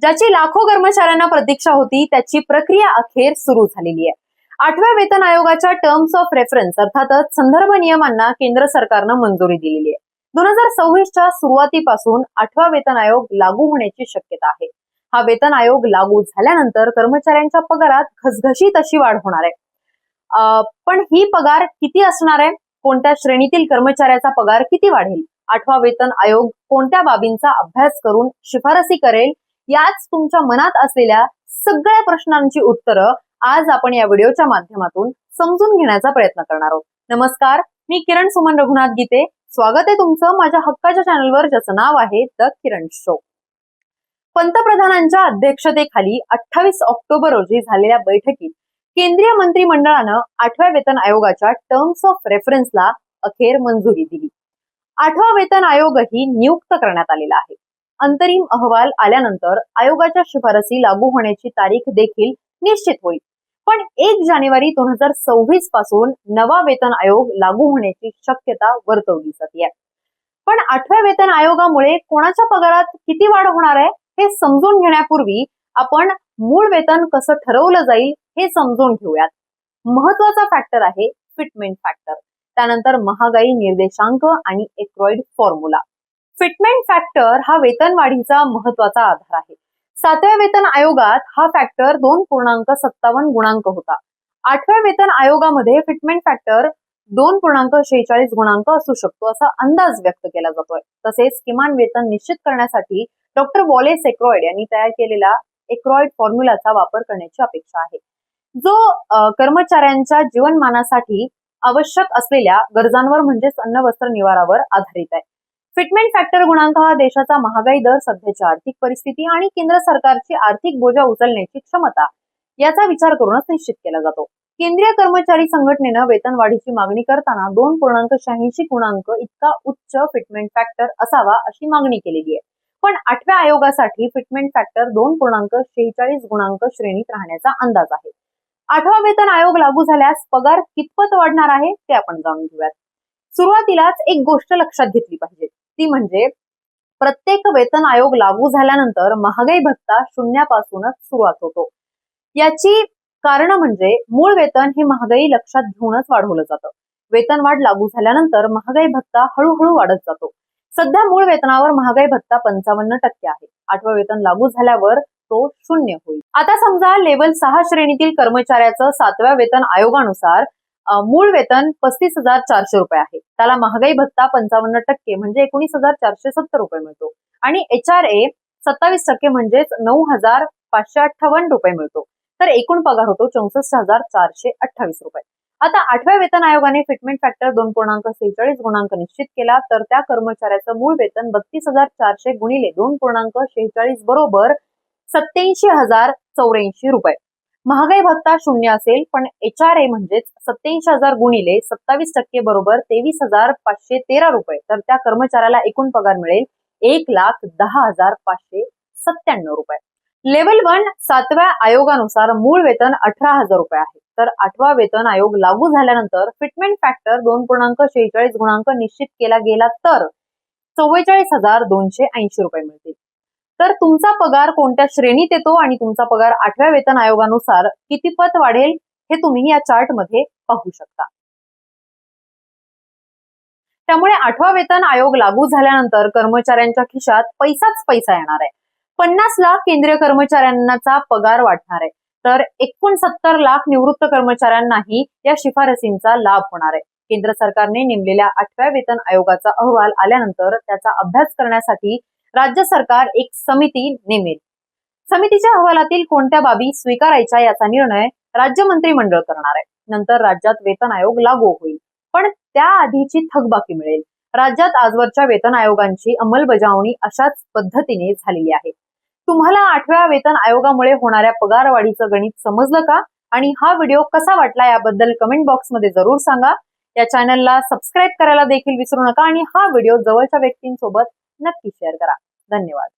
ज्याची लाखो कर्मचाऱ्यांना प्रतीक्षा होती त्याची प्रक्रिया अखेर सुरू झालेली आहे. आठव्या वेतन आयोगाच्या टर्म्स ऑफ रेफरन्स अर्थातच संदर्भ नियमांना केंद्र सरकारनं मंजुरी दिलेली आहे. दोन हजार सव्वीसच्या सुरुवातीपासून आठवा वेतन आयोग लागू होण्याची शक्यता आहे. हा वेतन आयोग लागू झाल्यानंतर कर्मचाऱ्यांच्या पगारात घसघशीत अशी वाढ होणार आहे. अं, पण ही पगार किती असणार आहे? कोणत्या श्रेणीतील कर्मचाऱ्याचा पगार किती वाढेल? आठवा वेतन आयोग कोणत्या बाबींचा अभ्यास करून शिफारसी करेल? याच तुमच्या मनात असलेल्या सगळ्या प्रश्नांची उत्तरं आज आपण या व्हिडिओच्या माध्यमातून समजून घेण्याचा प्रयत्न करणार आहोत. नमस्कार मी किरण सुमन रघुनाथ गीते. स्वागत आहे तुमचं माझ्या हक्काच्या चॅनलवर ज्याचं नाव आहे द किरण शो. पंतप्रधानांच्या अध्यक्षतेखाली अठ्ठावीस ऑक्टोबर रोजी झालेल्या बैठकीत केंद्रीय मंत्रिमंडळानं आठव्या वेतन आयोगाच्या टर्म्स ऑफ रेफरन्सला अखेर मंजुरी दिली. आठवा वेतन आयोगही नियुक्त करण्यात आलेला आहे. अंतरिम अहवाल आल्यानंतर आयोगाच्या शिफारसी लागू होण्याची तारीख देखील निश्चित होईल. पण एक जानेवारी दोन हजार सव्वीसपासून नवा वेतन आयोग लागू होण्याची शक्यता वर्तवली जाते. पण आठव्या वेतन आयोगामुळे कोणाच्या पगारात किती वाढ होणार आहे हे समजून घेण्यापूर्वी आपण मूळ वेतन कसं ठरवलं जाईल हे समजून घेऊयात. महत्त्वाचा फॅक्टर आहे फिटमेंट फॅक्टर त्यानंतर महागाई निर्देशांक आणि एक्रॉइड फॉर्म्युला फिटमेंट फॅक्टर हा वेतन वाढीचा महत्त्वाचा आधार आहे. सातव्या वेतन आयोगात हा फॅक्टर दोन पूर्णांक सत्तावन्न गुणांक होता. आठव्या वेतन आयोगामध्ये फिटमेंट फॅक्टर दोन पूर्णांक शेहेचाळीस गुणांक असू शकतो असा अंदाज व्यक्त केला जातोय. तसेच किमान वेतन निश्चित करण्यासाठी डॉक्टर वॉलेस एक्रॉइड यांनी तयार केलेला एक्रॉइड फॉर्म्युलाचा वापर करण्याची अपेक्षा आहे. जो कर्मचाऱ्यांच्या जीवनमानासाठी आवश्यक असलेल्या गरजांवर म्हणजेच अन्न वस्त्र निवारावर आधारित आहे. फिटमेंट फॅक्टर गुणांक हा देशाचा महागाई दर सध्याची आर्थिक परिस्थिती आणि केंद्र सरकारची आर्थिक बोजा उचलण्याची क्षमता याचा विचार करूनच निश्चित केला जातो. केंद्रीय कर्मचारी संघटनेनं वेतनवाढीची मागणी करताना दोन पूर्णांक शहाऐंशी गुणांक इतका उच्च फिटमेंट फॅक्टर असावा अशी मागणी केलेली आहे. पण आठव्या आयोगासाठी फिटमेंट फॅक्टर दोन पूर्णांक शेहेचाळीस गुणांक श्रेणीत राहण्याचा अंदाज आहे. आठवा वेतन आयोग लागू झाल्यास पगार कितपत वाढणार आहे ते आपण जाणून घेऊयात. सुरुवातीलाच एक गोष्ट लक्षात घेतली पाहिजे. ती म्हणजे प्रत्येक वेतन आयोग लागू झाल्यानंतर महागाई भत्ता शून्यापासूनच सुरुवात होतो. याची कारण म्हणजे मूळ वेतन हे महागाई लक्षात घेऊनच वाढवलं जातं. वेतन वाढ लागू झाल्यानंतर महागाई भत्ता हळूहळू वाढत जातो. सध्या मूळ वेतनावर महागाई भत्ता पंचावन्न टक्के आहे. आठवं वेतन लागू झाल्यावर तो शून्य होईल. आता समजा लेवल सहा श्रेणीतील कर्मचाऱ्याचं सातव्या वेतन आयोगानुसार मूळ वेतन पस्तीस हजार चारशे रुपये आहे. त्याला महागाई भत्ता पंचावन्न टक्के म्हणजे एकोणीस हजार चारशे सत्तर रुपये मिळतो. आणि एच आर ए सत्तावीस टक्के म्हणजेच नऊ हजार पाचशे अठ्ठावन्न रुपये मिळतो. तर एकूण पगार होतो चौसष्ट हजार चारशे अठ्ठावीस रुपये. आता आठव्या वेतन आयोगाने फिटमेंट फॅक्टर दोन पूर्णांक सेहेचाळीस गुणांक निश्चित केला तर त्या कर्मचाऱ्याचं मूळ वेतन बत्तीस हजार चारशे गुणिले दोन पूर्णांक शेहेचाळीस बरोबर सत्याऐंशी हजार चौऱ्याऐंशी रुपये. महागाई भत्ता शून्य असेल पण एच आर ए म्हणजेच सत्याऐंशी हजार गुणिले सत्तावीस टक्के बरोबर तेवीस हजार पाचशे तेरा रुपये. तर त्या कर्मचाऱ्याला एकूण पगार मिळेल एक लाख दहा हजार पाचशे सत्त्याण्णव रुपये. लेवल वन सातव्या आयोगानुसार मूळ वेतन अठरा हजार रुपये आहे. तर आठवा वेतन आयोग लागू झाल्यानंतर फिटमेंट फॅक्टर दोन पूर्णांक शेहेचाळीस गुणांक निश्चित केला गेला तर चव्वेचाळीस हजार दोनशे ऐंशी रुपये मिळतील. तर तुमचा पगार कोणत्या श्रेणीत येतो आणि तुमचा पगार आठव्या वेतन आयोगानुसार किती पत वाढेल हे तुम्ही या चार्टमध्ये पाहू शकता. त्यामुळे आठवा वेतन आयोग लागू झाल्यानंतर कर्मचाऱ्यांच्या खिशात पैसाच पैसा येणार आहे. पन्नास लाख केंद्रीय कर्मचाऱ्यांचा पगार वाढणार आहे. तर एकोणसत्तर लाख निवृत्त कर्मचाऱ्यांनाही या शिफारसींचा लाभ होणार आहे. केंद्र सरकारने नेमलेल्या आठव्या वेतन आयोगाचा अहवाल आल्यानंतर त्याचा अभ्यास करण्यासाठी राज्य सरकार एक समिती नेमेल. समितीच्या अहवालातील कोणत्या बाबी स्वीकारायच्या याचा निर्णय राज्य मंत्रिमंडळ करणार आहे. नंतर राज्यात वेतन आयोग लागू होईल. पण त्याआधीची थकबाकी मिळेल. राज्यात आजवरच्या वेतन आयोगांची अंमलबजावणी अशाच पद्धतीने झालेली आहे. तुम्हाला आठव्या वेतन आयोगामुळे होणाऱ्या पगारवाढीचं गणित समजलं का? आणि हा व्हिडिओ कसा वाटला याबद्दल कमेंट बॉक्समध्ये जरूर सांगा. या चॅनलला सबस्क्राईब करायला देखील विसरू नका आणि हा व्हिडिओ जवळच्या व्यक्तींसोबत नक्की शेअर करा. धन्यवाद.